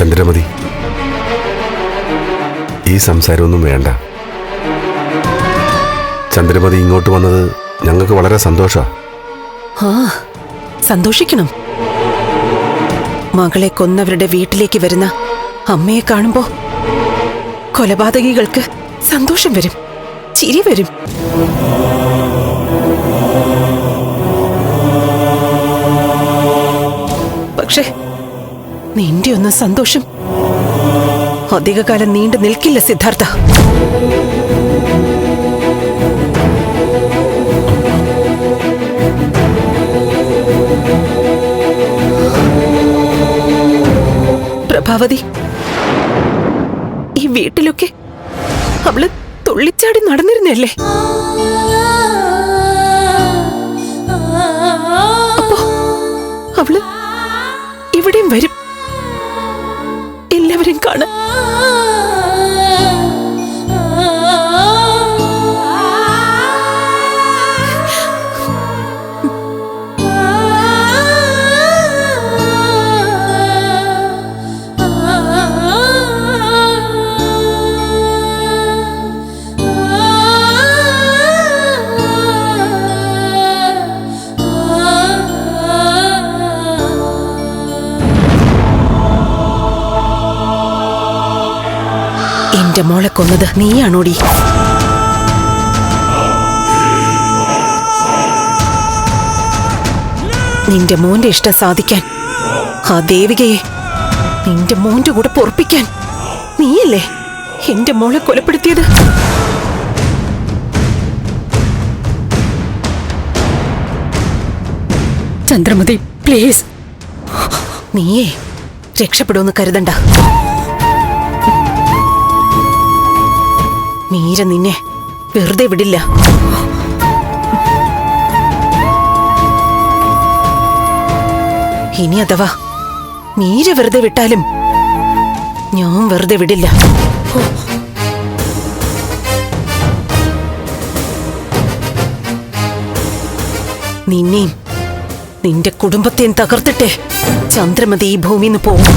ചന്ദ്രമതി ഈ സംസാരമൊന്നും വേണ്ട. ചന്ദ്രമതി ഇങ്ങോട്ട് വന്നത് ഞങ്ങൾക്ക് വളരെ ആ സന്തോഷിക്കണം. മകളെ കൊന്നവരുടെ വീട്ടിലേക്ക് വരുന്ന അമ്മയെ കാണുമ്പോ കൊലപാതകികൾക്ക് സന്തോഷം വരും ചിരി വരും. ഒന്നും സന്തോഷം. അധികകാലം നീണ്ടു നിൽക്കില്ല സിദ്ധാർത്ഥ. പ്രഭാവതി ഈ വീട്ടിലൊക്കെ അവൾ തുള്ളിച്ചാടി നടന്നിരുന്നല്ലേ போகிறேன் காண എന്റെ മോളെ കൊന്നത് നീയാണോടി? നിന്റെ മോന്റെ ഇഷ്ടം സാധിക്കാൻ ആ ദേവികയെ നിന്റെ മോന്റെ കൂടെ പൊറപ്പിക്കാൻ നീയല്ലേ എന്റെ മോളെ കൊലപ്പെടുത്തിയത്? ചന്ദ്രമതി പ്ലീസ് നീയേ രക്ഷപ്പെടുമെന്ന് കരുതണ്ട. മീര നിന്നെ വെറുതെ വിടില്ല. ഇനി അഥവാ മീര വെറുതെ വിട്ടാലും ഞാൻ വെറുതെ വിടില്ല. നിന്നെയും നിന്റെ കുടുംബത്തെയും തകർത്തിട്ടേ ചന്ദ്രമതി ഈ ഭൂമിന്ന് പോകും.